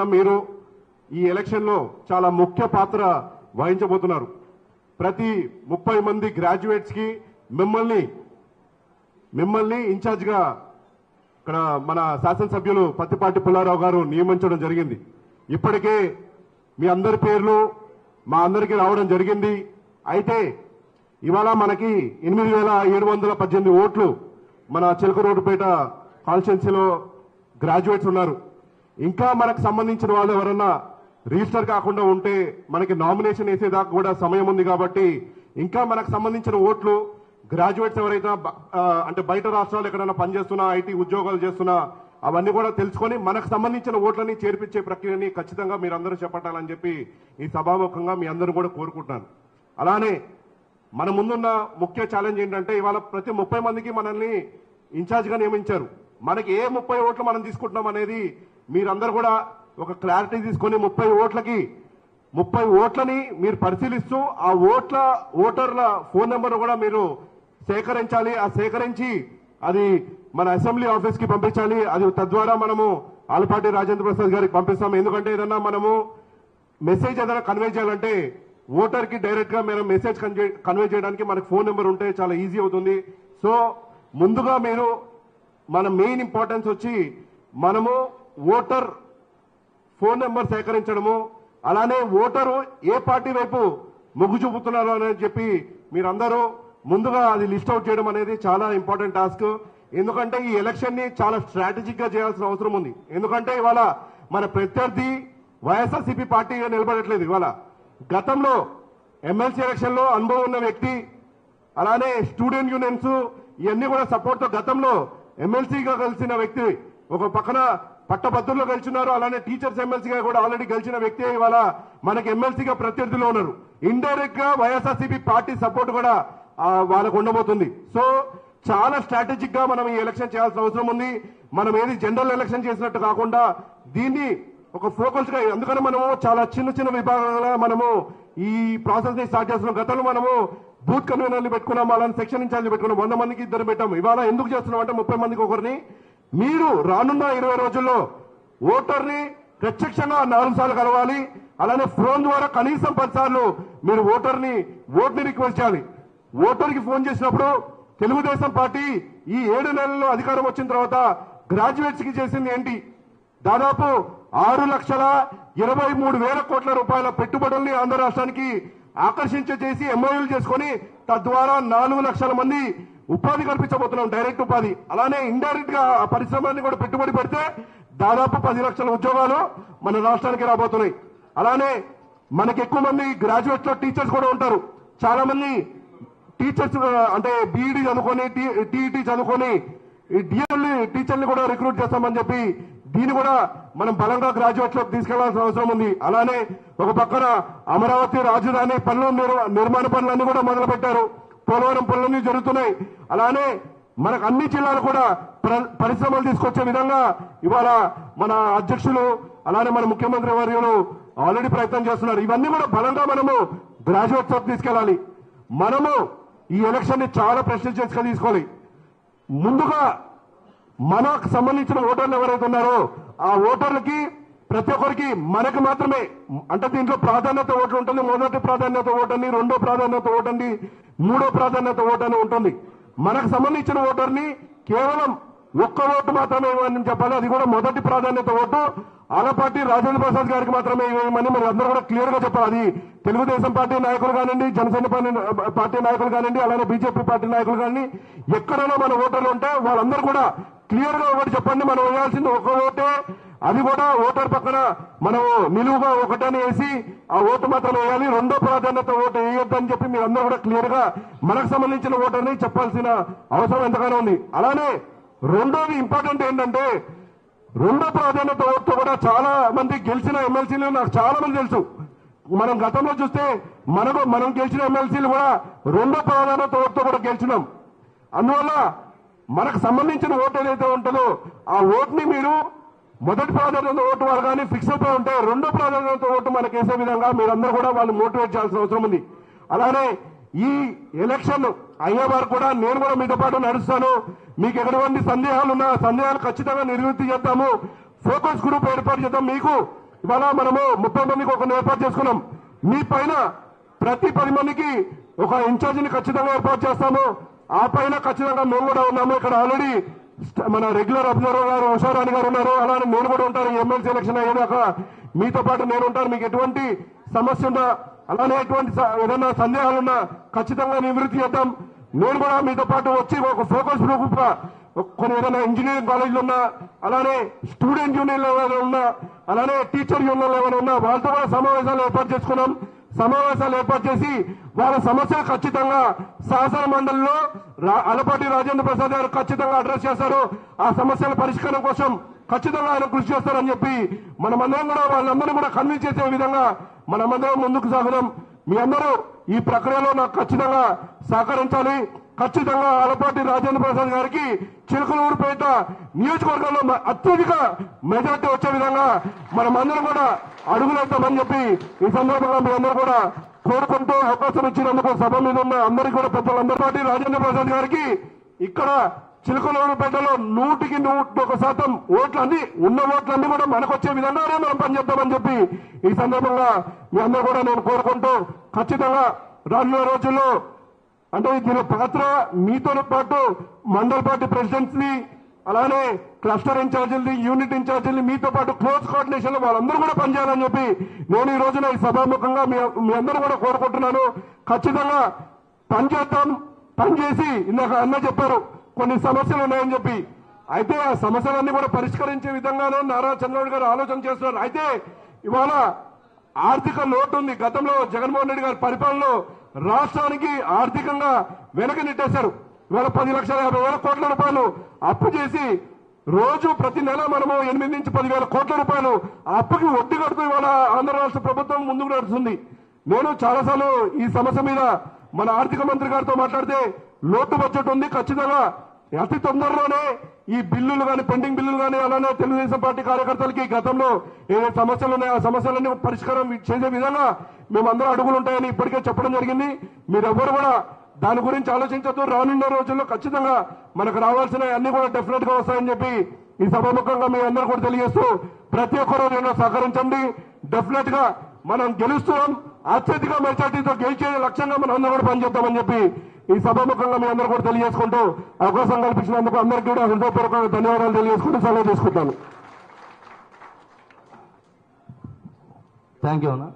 ఉన్న మీరు ఈ ఎలక్షన్లో చాలా ముఖ్య పాత్ర వహించబోతున్నారు. ప్రతి ముప్పై మంది గ్రాడ్యుయేట్స్కి మిమ్మల్ని మిమ్మల్ని ఇన్ఛార్జ్గా ఇక్కడ మన శాసనసభ్యులు పత్తిపాటి పుల్లారావు గారు నియమించడం జరిగింది. ఇప్పటికే మీ అందరి పేర్లు మా అందరికీ రావడం జరిగింది. అయితే ఇవాళ మనకి ఎనిమిది వేల ఏడు వందల పద్దెనిమిది ఓట్లు మన చిలకరోడ్డుపేట కాన్స్టిట్యున్సీలో గ్రాడ్యుయేట్స్ ఉన్నారు. ఇంకా మనకు సంబంధించిన వాళ్ళు ఎవరన్నా రిజిస్టర్ కాకుండా ఉంటే మనకి నామినేషన్ వేసేదాకా కూడా సమయం ఉంది కాబట్టి ఇంకా మనకు సంబంధించిన ఓట్లు గ్రాడ్యుయేట్స్ ఎవరైతే అంటే బయట రాష్ట్రాలు ఎక్కడైనా పనిచేస్తున్నా ఐటీ ఉద్యోగాలు చేస్తున్నా అవన్నీ కూడా తెలుసుకొని మనకు సంబంధించిన ఓట్లని చేర్పించే ప్రక్రియని ఖచ్చితంగా మీరందరూ చేపట్టాలని చెప్పి ఈ సభాముఖంగా మీ అందరూ కూడా కోరుకుంటున్నాను. అలానే మన ముందున్న ముఖ్య ఛాలెంజ్ ఏంటంటే ఇవాళ ప్రతి ముప్పై మందికి మనల్ని ఇన్ఛార్జ్గా నియమించారు. మనకి ఏ ముప్పై ఓట్లు మనం తీసుకుంటున్నాం అనేది మీరందరూ కూడా ఒక క్లారిటీ తీసుకొని ముప్పై ఓట్లకి ముప్పై ఓట్లని మీరు పరిశీలిస్తూ ఆ ఓట్ల ఓటర్ల ఫోన్ నెంబర్ కూడా మీరు సేకరించాలి. ఆ సేకరించి అది మన అసెంబ్లీ ఆఫీస్కి పంపించాలి. అది తద్వారా మనము ఆలపాటి రాజేంద్ర ప్రసాద్ గారికి పంపిస్తాం. ఎందుకంటే ఏదన్నా మనము మెసేజ్ ఏదైనా కన్వే చేయాలంటే ఓటర్కి డైరెక్ట్గా మనం మెసేజ్ కన్వే చేయడానికి మనకు ఫోన్ నెంబర్ ఉంటే చాలా ఈజీ అవుతుంది. సో ముందుగా మీరు మన మెయిన్ ఇంపార్టెన్స్ వచ్చి మనము ఓటర్ ఫోన్ నెంబర్ సేకరించడము అలానే ఓటరు ఏ పార్టీ వైపు మొగ్గు చూపుతున్నారు అని చెప్పి మీరందరూ ముందుగా అది లిస్ట్ అవుట్ చేయడం అనేది చాలా ఇంపార్టెంట్ టాస్క్. ఎందుకంటే ఈ ఎలక్షన్ని చాలా స్ట్రాటజిక్గా చేయాల్సిన అవసరం ఉంది. ఎందుకంటే ఇవాళ మన ప్రత్యర్థి వైఎస్ఆర్సీపీ పార్టీగా నిలబడట్లేదు ఇవాళ. గతంలో ఎమ్మెల్సీ ఎలక్షన్లో అనుభవం ఉన్న వ్యక్తి అలానే స్టూడెంట్ యూనియన్స్ ఇవన్నీ కూడా సపోర్ట్తో గతంలో ఎమ్మెల్సీగా కలిసిన వ్యక్తి ఒక పక్కన పట్టభద్రుల్లో గెలిచినారు అలానే టీచర్స్ ఎమ్మెల్సీగా కూడా ఆల్రెడీ గెలిచిన వ్యక్తి ఇవాళ మనకి ఎమ్మెల్సీగా ప్రత్యర్థిలో ఉన్నారు. ఇండైరెక్ట్గా వైఎస్ఆర్సీపీ పార్టీ సపోర్ట్ కూడా వాళ్ళకు ఉండబోతుంది. సో చాలా స్ట్రాటజిక్గా మనం ఈ ఎలక్షన్ చేయాల్సిన అవసరం ఉంది. మనం ఏది జనరల్ ఎలక్షన్ చేసినట్టు కాకుండా దీన్ని ఒక ఫోకస్గా ఎందుకంటే మనము చాలా చిన్న చిన్న విభాగాలుగా మనము ఈ ప్రాసెస్ని స్టార్ట్ చేస్తున్నాం. గతంలో మనము బూత్ కన్వీనర్లు పెట్టుకున్నాం అలానే సెక్షన్ ఇన్ఛార్జ్ పెట్టుకున్నాం. వంద మందికి ఇద్దరు పెట్టాము ఇవాళ ఎందుకు చేస్తున్నాం అంటే ముప్పై మందికి ఒకరిని మీరు రానున్న ఇరవై రోజుల్లో ఓటర్ని ప్రత్యక్షంగా నాలుగు సార్లు కలవాలి అలానే ఫోన్ ద్వారా కనీసం పదిసార్లు మీరు ఓటర్ని ఓట్ని రిక్వెస్ట్ చేయాలి. ఓటర్కి ఫోన్ చేసినప్పుడు తెలుగుదేశం పార్టీ ఈ ఏడు నెలల్లో అధికారం వచ్చిన తర్వాత గ్రాడ్యుయేట్స్కి చేసింది ఏంటి? దాదాపు ఆరు లక్షల ఇరవై మూడు వేల కోట్ల రూపాయల పెట్టుబడుల్ని ఆంధ్ర రాష్ట్రానికి ఆకర్షించ చేసి ఎంఓయూలు చేసుకొని తద్వారా నాలుగు లక్షల మంది ఉపాధి కల్పించబోతున్నాం డైరెక్ట్ ఉపాధి. అలానే ఇండైరెక్ట్గా పరిశ్రమని కూడా పెట్టుబడి పెడితే దాదాపు పది లక్షల ఉద్యోగాలు మన రాష్ట్రానికి రాబోతున్నాయి. అలానే మనకి ఎక్కువ మంది గ్రాడ్యుయేట్స్లో టీచర్స్ కూడా ఉంటారు. చాలా మంది టీచర్స్ అంటే బీఈడి చదువుకొని టీఈటీ చదువుకొని డిఎల్ టీచర్ని కూడా రిక్రూట్ చేస్తామని చెప్పి దీన్ని కూడా మనం బలంగా గ్రాడ్యుయేట్స్ తీసుకెళ్ళాల్సిన అవసరం ఉంది. అలానే ఒక పక్కన అమరావతి రాజధాని పనులు నిర్మాణ పనులన్నీ కూడా మొదలుపెట్టారు. పోలవరం పనులన్నీ జరుగుతున్నాయి. అలానే మనకు అన్ని జిల్లాలు కూడా పరిశ్రమలు తీసుకొచ్చే విధంగా ఇవాళ మన అధ్యక్షులు అలానే మన ముఖ్యమంత్రి వర్యులు ఆల్రెడీ ప్రయత్నం చేస్తున్నారు. ఇవన్నీ కూడా బలంగా మనము గ్రాడ్యుయేట్స్ తీసుకెళ్ళాలి. మనము ఈ ఎలక్షన్ని చాలా ప్రెస్టేజియస్గా తీసుకోవాలి. ముందుగా మనకు సంబంధించిన ఓటర్లు ఎవరైతే ఉన్నారో ఆ ఓటర్లకి ప్రతి ఒక్కరికి మనకు మాత్రమే అంటే దీంట్లో ప్రాధాన్యత ఓటు ఉంటుంది మొదటి ప్రాధాన్యత ఓటండి రెండో ప్రాధాన్యత ఓటండి మూడో ప్రాధాన్యత ఓటని ఉంటుంది. మనకు సంబంధించిన ఓటర్ని కేవలం ఒక్క ఓటు మాత్రమే ఇవ్వని చెప్పాలి అది కూడా మొదటి ప్రాధాన్యత ఓటు. ఆలపాటి రాజేంద్ర ప్రసాద్ గారికి మాత్రమే ఇవ్వమని మనం అందరూ కూడా క్లియర్గా చెప్పాలి. అది తెలుగుదేశం పార్టీ నాయకులు కానివ్వండి జనసేన పార్టీ- పార్టీ నాయకులు కానివ్వండి అలానే బీజేపీ పార్టీ నాయకులు కానివ్వండి ఎక్కడైనా మన ఓటర్లు ఉంటే వాళ్ళందరూ కూడా క్లియర్గా ఒకటి చెప్పండి. మనం వేయాల్సింది ఒక ఓటే. అది కూడా ఓటర్ పక్కన మనం నిలువుగా ఒకటని వేసి ఆ ఓటు మాత్రం వేయాలి రెండో ప్రాధాన్యత ఓటు వేయొద్దని చెప్పి మీరు అందరూ కూడా క్లియర్గా మనకు సంబంధించిన ఓటర్ని చెప్పాల్సిన అవసరం ఎంతగానో ఉంది. అలానే రెండోది ఇంపార్టెంట్ ఏంటంటే రెండో ప్రాధాన్యత ఓటుతో కూడా చాలా మంది గెలిచిన ఎమ్మెల్సీలు నాకు చాలా మంది తెలుసు. మనం గతంలో చూస్తే మనకు మనం గెలిచిన ఎమ్మెల్సీలు కూడా రెండో ప్రాధాన్యత ఓటుతో కూడా గెలిచినాం. అందువల్ల మనకు సంబంధించిన ఓటు ఏదైతే ఉంటుందో ఆ ఓటుని మీరు మొదటి ప్రాధాన్యత ఓటు వారు కానీ ఫిక్స్ అయిపోయి ఉంటే రెండో ప్రాధాన్యత ఓటు మనకి వేసే విధంగా మీరందరూ కూడా వాళ్ళు మోటివేట్ చేయాల్సిన అవసరం ఉంది. అలానే ఈ ఎలక్షన్ అయ్యే వారు కూడా నేను కూడా మీతో పాటు నడుస్తాను. మీకు ఎటువంటి సందేహాలు ఉన్నా సందేహాలు ఖచ్చితంగా నివృత్తి చేద్దాము ఫోకస్ గ్రూప్ ఏర్పాటు చేద్దాం. మీకు ఇవాళ మనము ముప్పై మందికి ఒక ఏర్పాటు చేసుకున్నాం. మీ పైన ప్రతి పది మందికి ఒక ఇన్ఛార్జిని ఖచ్చితంగా ఏర్పాటు చేస్తాము. ఆ పైన ఖచ్చితంగా మేము కూడా ఉన్నాము. ఇక్కడ ఆల్రెడీ మన రెగ్యులర్ అబ్జర్వర్ గారు ఉషారాణి గారు ఉన్నారు. అలానే నేను కూడా ఉంటాను. ఎమ్మెల్సీ ఎలక్షన్ అయ్యాక మీతో పాటు నేను ఉంటాను. మీకు ఎటువంటి సమస్య ఉన్నా అలానే ఎటువంటి స- ఏదైనా సందేహాలున్నా ఖచ్చితంగా నివృత్తి చేద్దాం. నేను కూడా మీతో పాటు వచ్చి ఒక ఫోకస్ గ్రూప్ కొన్ని ఏదైనా ఇంజనీరింగ్ కాలేజీలు ఉన్నా అలానే స్టూడెంట్ యూనియన్ ఏమైనా ఉన్నా అలానే టీచర్ యూనియన్లు ఏమైనా ఉన్నా వాళ్ళతో కూడా సమావేశాలు ఏర్పాటు చేసుకున్నాం. సమావేశాలు ఏర్పాటు చేసి వారి సమస్యలు ఖచ్చితంగా శాసన మండలిలో రా- అలపాటి రాజేంద్ర ప్రసాద్ గారు ఖచ్చితంగా అడ్రస్ చేస్తారు. ఆ సమస్యల పరిష్కారం కోసం ఖచ్చితంగా ఆయన కృషి చేస్తారని చెప్పి మనమందరం కూడా వాళ్ళందరినీ కూడా కన్విన్స్ చేసే విధంగా మనమందరం ముందుకు సాగడం మీ అందరూ ఈ ప్రక్రియలో నాకు ఖచ్చితంగా సహకరించాలి. ఖచ్చితంగా అలపాటి రాజేంద్ర ప్రసాద్ గారికి చిలకలూరుపేట నియోజకవర్గంలో అత్యధిక మెజార్టీ వచ్చే విధంగా మనమందరం కూడా అడుగులేస్తామని చెప్పి ఈ సందర్భంగా మీ అందరూ కూడా కోరుకుంటూ అవకాశం ఇచ్చినందుకు సభ మీద ఉన్న అందరికీ కూడా పెద్దలందరి పాటి రాజేంద్ర ప్రసాద్ గారికి ఇక్కడ చిలకలూరుపేటలో నూటికి నూట ఒక శాతం ఓట్లన్నీ ఉన్న ఓట్లన్నీ కూడా మనకు వచ్చే విధంగానే మనం పనిచేద్దామని చెప్పి ఈ సందర్భంగా మీ అందరూ కూడా నేను కోరుకుంటూ ఖచ్చితంగా రానున్న రోజుల్లో అంటే దీని పాత్ర మీతో పాటు మండల పార్టీ ప్రెసిడెంట్స్ని అలానే క్లస్టర్ ఇన్ఛార్జీలని యూనిట్ ఇన్ఛార్జీలని మీతో పాటు క్లోజ్ కోఆర్డినేషన్లో వాళ్ళందరూ కూడా పనిచేయాలని చెప్పి నేను ఈ రోజున ఈ సభాముఖంగా మీ మీ అందరూ కూడా కోరుకుంటున్నాను. ఖచ్చితంగా పనిచేద్దాం పనిచేసి ఇందాక అన్న చెప్పారు కొన్ని సమస్యలు ఉన్నాయని చెప్పి. అయితే ఆ సమస్యలన్నీ కూడా పరిష్కరించే విధంగానే నారా చంద్రబాబు గారు ఆలోచన చేస్తున్నారు. అయితే ఇవాళ ఆర్థిక లోటు ఉంది. గతంలో జగన్మోహన్ రెడ్డి గారి పరిపాలనలో రాష్ట్రానికి ఆర్థికంగా వెనక నెట్టేశారు. ఇవాళ పది లక్షల యాభై వేల కోట్ల రూపాయలు అప్పు చేసి రోజు ప్రతి నెల మనము ఎనిమిది నుంచి పదివేల కోట్ల రూపాయలు అప్పుకి వడ్డీ కడుతూ ఇవాళ ఆంధ్ర రాష్ట్ర ప్రభుత్వం ముందుకు నడుస్తుంది. నేను చాలాసార్లు ఈ సమస్య మీద మన ఆర్థిక మంత్రి గారితో మాట్లాడితే లోటు బడ్జెట్ ఉంది ఖచ్చితంగా అతి తొందరలోనే ఈ బిల్లులు కానీ పెండింగ్ బిల్లులు కానీ అలానే తెలుగుదేశం పార్టీ కార్యకర్తలకి గతంలో ఏ సమస్యలు ఉన్నాయో ఆ సమస్యలన్నీ పరిష్కారం చేసే విధంగా మేమందరం అడుగులు ఉంటాయని ఇప్పటికే చెప్పడం జరిగింది. మీరెవ్వరు కూడా దాని గురించి ఆలోచించద్దు. రానున్న రోజుల్లో ఖచ్చితంగా మనకు రావాల్సిన అన్ని కూడా డెఫినెట్గా వస్తాయని చెప్పి ఈ సభాముఖంగా మీ అందరూ కూడా తెలియజేస్తూ ప్రతి ఒక్కరూ నేను సహకరించండి. డెఫినెట్గా మనం గెలుస్తున్నాం. అత్యధిక మెజార్టీతో గెలిచే లక్ష్యంగా మనం అందరూ కూడా పనిచేద్దామని చెప్పి ఈ సభాముఖంగా మీ అందరూ కూడా తెలియజేసుకుంటూ అవకాశం కల్పించినందుకు అందరికీ కూడా హృదయపూర్వకంగా ధన్యవాదాలు తెలియజేసుకుంటూ సెలవు తీసుకుంటాను. థ్యాంక్ యూ అన్న